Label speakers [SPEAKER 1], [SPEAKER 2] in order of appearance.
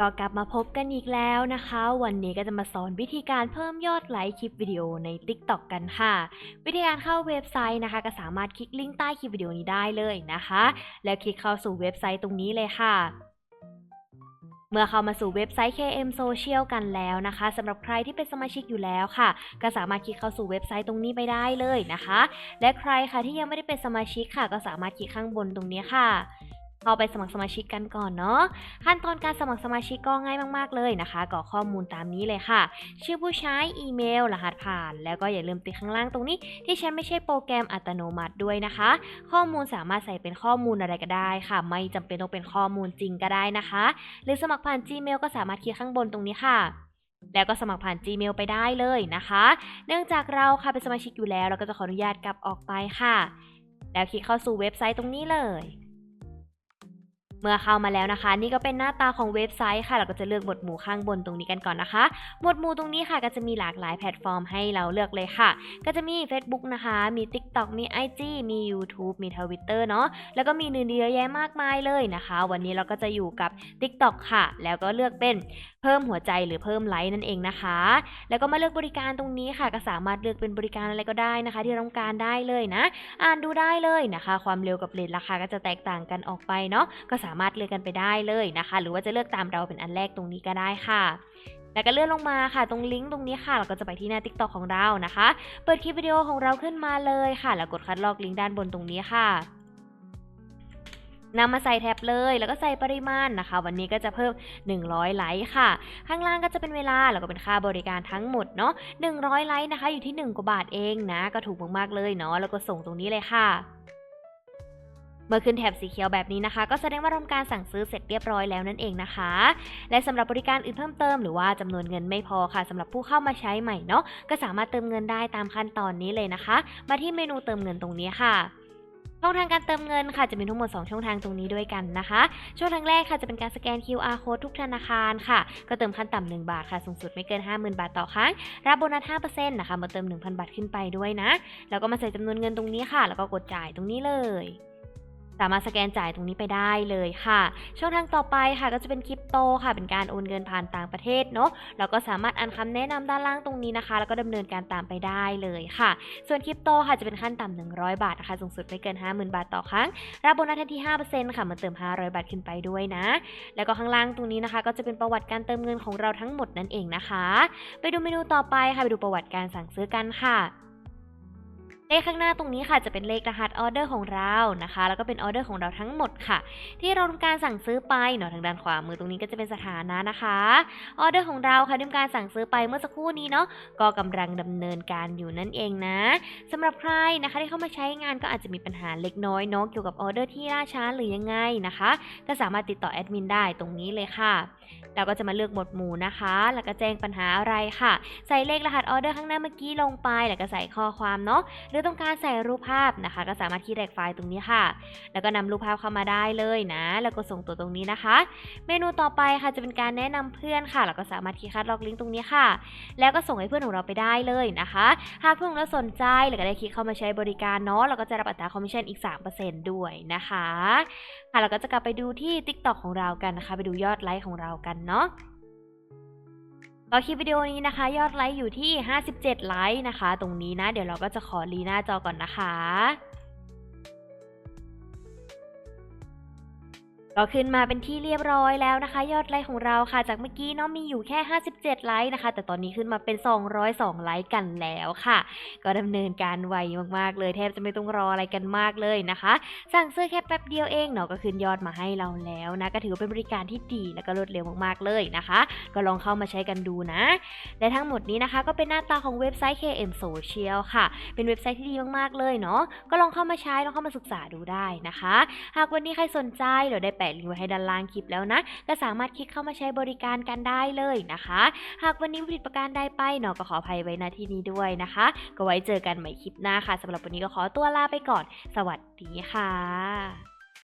[SPEAKER 1] ก็กลับมาพบกันอีกแล้วนะคะ วันนี้ก็จะมาสอนวิธีการเพิ่มยอดไลค์คลิปวิดีโอใน TikTok กันค่ะ วิธีการเข้าเว็บไซต์นะคะ ก็สามารถคลิกลิงก์ใต้คลิปวิดีโอนี้ได้เลยนะคะ แล้วคลิกเข้าสู่เว็บไซต์ตรงนี้เลยค่ะเมื่อเข้ามาสู่เว็บไซต์ KM Social กันแล้วนะคะสำหรับใครที่เป็นสมาชิกอยู่แล้วค่ะ ก็สามารถคลิกเข้าสู่เว็บไซต์ตรงนี้ไปได้เลยนะคะ และใครค่ะที่ยังไม่ได้เป็นสมาชิกค่ะ ก็สามารถคลิกข้างบนตรงนี้ค่ะ เข้าไปสมัครสมาชิกกันก่อนเนาะขั้นตอนการสมัครสมาชิกก็ง่ายมาก ๆ เลยนะคะกรอกข้อมูลตามนี้เลยค่ะ ชื่อผู้ใช้อีเมล รหัสผ่าน แล้วก็อย่าลืมติดข้างล่างตรงนี้ ที่ฉันไม่ใช่โปรแกรมอัตโนมัติด้วยนะคะ ข้อมูลสามารถใส่เป็นข้อมูลอะไรก็ได้ค่ะ ไม่จำเป็นต้องเป็นข้อมูลจริงก็ได้นะคะ หรือสมัครผ่าน Gmail ก็สามารถคลิกข้างบนตรงนี้ค่ะแล้วก็สมัครผ่าน Gmail ไปได้เลยนะคะ เนื่องจากเราค่ะเป็นสมาชิกอยู่แล้ว เราก็จะขออนุญาตกลับออกไปค่ะ แล้วคลิกเข้าสู่เว็บไซต์ตรงนี้เลย มื่อเข้ามาแล้วนะคะ นี่ก็เป็นหน้าตาของเว็บไซต์ค่ะ เราก็จะเลือกหมวดหมู่ข้างบนตรงนี้กันก่อนนะคะ หมวดหมู่ตรงนี้ค่ะ ก็จะมีหลากหลายแพลตฟอร์มให้เราเลือกเลยค่ะ ก็จะมี Facebook นะคะ มี TikTok มี IG มี YouTube มี Twitter เนาะแล้วก็มีอื่นเยอะแยะมากมายเลยนะคะ วันนี้เราก็จะอยู่กับ TikTok ค่ะ แล้วก็เลือกเป็นเพิ่มหัวใจหรือเพิ่มไลค์นั่นเองนะคะ แล้วก็มาเลือกบริการตรงนี้ค่ะ ก็สามารถเลือกเป็นบริการอะไรก็ได้นะคะ ที่เราต้องการได้เลยนะ อ่านดูได้เลยนะคะ ความเร็วกับเรทราคาก็จะแตกต่างกันออกไปเนาะก็สามารถเลือกกันไปได้เลยนะคะ หรือว่าจะเลือกตามเราเป็นอันแรกตรงนี้ก็ได้ค่ะแล้วก็เลื่อนลงมาค่ะ ตรงลิงก์ตรงนี้ค่ะ เราก็จะไปที่หน้า TikTok ของเรานะคะ เปิดคลิปวิดีโอของเราขึ้นมาเลยค่ะ แล้วกดคัดลอกลิงก์ด้านบนตรงนี้ค่ะนำมาใส่แท็บเลยแล้วก็ใส่ปริมาณนะคะ วันนี้ก็จะเพิ่ม 100 ไลค์ค่ะ ข้างล่างก็จะเป็นเวลาแล้วก็เป็นค่าบริการทั้งหมดเนาะ100 ไลค์นะคะ อยู่ที่ 1 กว่าบาทเองนะ ก็ถูกมากๆเลยเนาะแล้วก็ส่งตรงนี้เลยค่ะ เมื่อขึ้นแถบสีเขียวแบบนี้นะคะ ก็แสดงว่าทำการสั่งซื้อเสร็จเรียบร้อยแล้วนั่นเองนะคะ และสำหรับบริการอื่นเพิ่มเติมหรือว่าจำนวนเงินไม่พอค่ะสำหรับผู้เข้ามาใช้ใหม่เนาะก็สามารถเติมเงินได้ตามขั้นตอนนี้เลยนะคะ มาที่เมนูเติมเงินตรงนี้ค่ะช่องทางการเติมเงินค่ะจะมีทั้งหมด 2 ช่องทางตรงนี้ด้วยกันนะคะ ช่องทางแรกค่ะจะเป็นการสแกน QR code ทุกธนาคารค่ะ ก็เติมขั้นต่ำ1บาทค่ะสูงสุดไม่เกิน 50,000 บาทต่อครั้ง รับโบนัส5%นะคะมาเติม 1,000 บาทขึ้นไปด้วยนะ แล้วก็มาใส่จำนวนเงินตรงนี้ค่ะ แล้วก็กดจ่ายตรงนี้เลย สามารถสแกนจ่ายตรงนี้ไปได้เลยค่ะ ช่องทางต่อไปค่ะก็จะเป็นคริปโตค่ะ เป็นการโอนเงินผ่านต่างประเทศเนาะแล้วก็สามารถอ่านคำแนะนำด้านล่างตรงนี้นะคะ แล้วก็ดำเนินการตามไปได้เลยค่ะ ส่วนคริปโตค่ะจะเป็นขั้นต่ำ100 บาทนะคะสูงสุดไม่เกิน 50,000 บาทต่อครั้ง รับโบนัสทันที5%ค่ะมาเติม 500 บาทขึ้นไปด้วยนะ แล้วก็ข้างล่างตรงนี้นะคะ ก็จะเป็นประวัติการเติมเงินของเราทั้งหมดนั่นเองนะคะ ไปดูเมนูต่อไปค่ะไปดูประวัติการสั่งซื้อกันค่ะ เลขข้างหน้าตรงนี้ค่ะจะเป็นเลขรหัสออเดอร์ของเรานะคะ แล้วก็เป็นออเดอร์ของเราทั้งหมดค่ะ ที่เราทำการสั่งซื้อไปเนาะทางด้านขวามือตรงนี้ก็จะเป็นสถานะนะคะออเดอร์ของเราค่ะที่ทำการสั่งซื้อไปเมื่อสักครู่นี้เนาะก็กำลังดำเนินการอยู่นั่นเองนะสำหรับใครนะคะที่เข้ามาใช้งานก็อาจจะมีปัญหาเล็กน้อยเนาะเกี่ยวกับออเดอร์ที่ล่าช้าหรือยังไงนะคะ ก็สามารถติดต่อแอดมินได้ตรงนี้เลยค่ะ เราก็จะมาเลือกหมวดหมู่นะคะ แล้วก็แจ้งปัญหาอะไรค่ะ ใส่เลขรหัสออเดอร์ข้างหน้าเมื่อกี้ลงไป แล้วก็ใส่ข้อความเนาะ หรือต้องการใส่รูปภาพนะคะ ก็สามารถที่แรกไฟล์ตรงนี้ค่ะ แล้วก็นำรูปภาพเข้ามาได้เลยนะ แล้วก็ส่งตัวตรงนี้นะคะ เมนูต่อไปค่ะจะเป็นการแนะนำเพื่อนค่ะ แล้วก็สามารถคลิกคัดลอกลิงก์ตรงนี้ค่ะ แล้วก็ส่งให้เพื่อนของเราไปได้เลยนะคะ หากเพื่อนของเราสนใจหรือก็ได้คลิกเข้ามาใช้บริการเนาะ เราก็จะรับอัตราคอมมิชชั่นอีก 3%ด้วยนะคะ ค่ะเราก็จะกลับไปดูที่ TikTok ของเรากันนะคะ ไปดูยอดไลค์ของเรากันเนาะต่อคลิปวิดีโอนี้นะคะ ยอดไลค์อยู่ที่ 57 ไลค์นะคะ ตรงนี้นะ เดี๋ยวเราก็จะขอรีหน้าจอก่อนนะคะ ก็ขึ้นมาเป็นที่เรียบร้อยแล้วนะคะ ยอดไลค์ของเราค่ะ จากเมื่อกี้เนาะมีอยู่แค่ 57 ไลค์นะคะ แต่ตอนนี้ขึ้นมาเป็น 202 ไลค์กันแล้วค่ะ ก็ดำเนินการไวมากๆ เลยแทบจะไม่ต้องรออะไรกันมากเลยนะคะ สั่งซื้อแค่แป๊บเดียวเองเนาะก็ขึ้นยอดมาให้เราแล้วนะก็ถือว่าเป็นบริการที่ดีแล้วก็รวดเร็วมากๆเลยนะคะ ก็ลองเข้ามาใช้กันดูนะ และทั้งหมดนี้นะคะ ก็เป็นหน้าตาของเว็บไซต์ KM Social ค่ะ เป็นเว็บไซต์ที่ดีมากๆเลยเนาะก็ลองเข้ามาใช้ลองเข้ามาศึกษาดูได้นะคะ หากวันนี้ใครสนใจเดี๋ยวได้แปะลิงก์ไว้ให้ด้านล่างคลิปแล้วนะ ก็สามารถคลิกเข้ามาใช้บริการกันได้เลยนะคะ หากวันนี้ผลิตประการใดไปเนาะก็ขออภัยไว้ณที่นี้ด้วยนะคะ ก็ไว้เจอกันใหม่คลิปหน้าค่ะสำหรับวันนี้ก็ขอตัวลาไปก่อน สวัสดีค่ะ